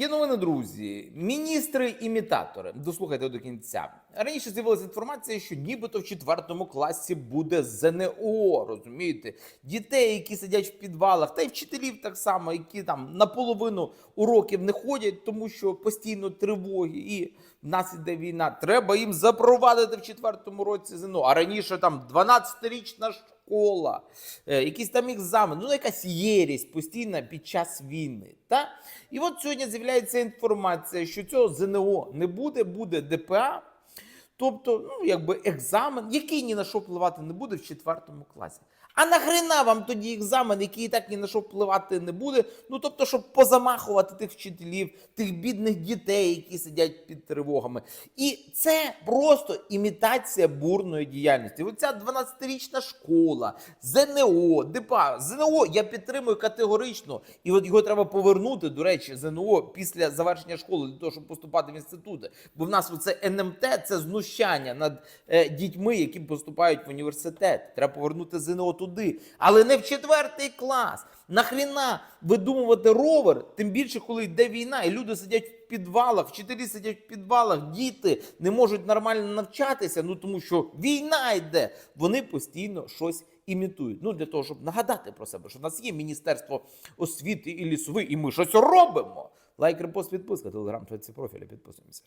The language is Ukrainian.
Є новини, друзі. Міністри-імітатори. Дослухайте до кінця. Раніше з'явилася інформація, що нібито в четвертому класі буде ЗНО. Розумієте, дітей, які сидять в підвалах, та й вчителів так само, які там наполовину уроків не ходять, тому що постійно тривоги і в нас іде війна. Треба їм запровадити в четвертому році ЗНО. А раніше там 12-річна школа, е, якісь там екзамен, ну якась єрість постійна під час війни. Та? І от сьогодні з'являється інформація, що цього ЗНО не буде, буде ДПА. Тобто, ну, якби екзамен, який ні на що впливати не буде в четвертому класі. А нахрена вам тоді екзамен, який і так ні на що впливати не буде? Ну тобто, щоб позамахувати тих вчителів, тих бідних дітей, які сидять під тривогами. І це просто імітація бурної діяльності. Оця 12-річна школа, ЗНО, ДПА. ЗНО я підтримую категорично. І от його треба повернути, до речі, ЗНО після завершення школи для того, щоб поступати в інститути. Бо в нас оце НМТ це знущання над е, дітьми, які поступають в університет. Треба повернути ЗНО туди, але не в четвертий клас. Нахріна видумувати ровер, тим більше, коли йде війна, і люди сидять в підвалах, вчителі сидять в підвалах, діти не можуть нормально навчатися. Ну тому що війна йде. Вони постійно щось імітують. Ну для того, щоб нагадати про себе, що в нас є міністерство освіти і лісовий, і ми щось робимо. Лайк, репост, підписка, телеграм, твої профілі, підписуємося.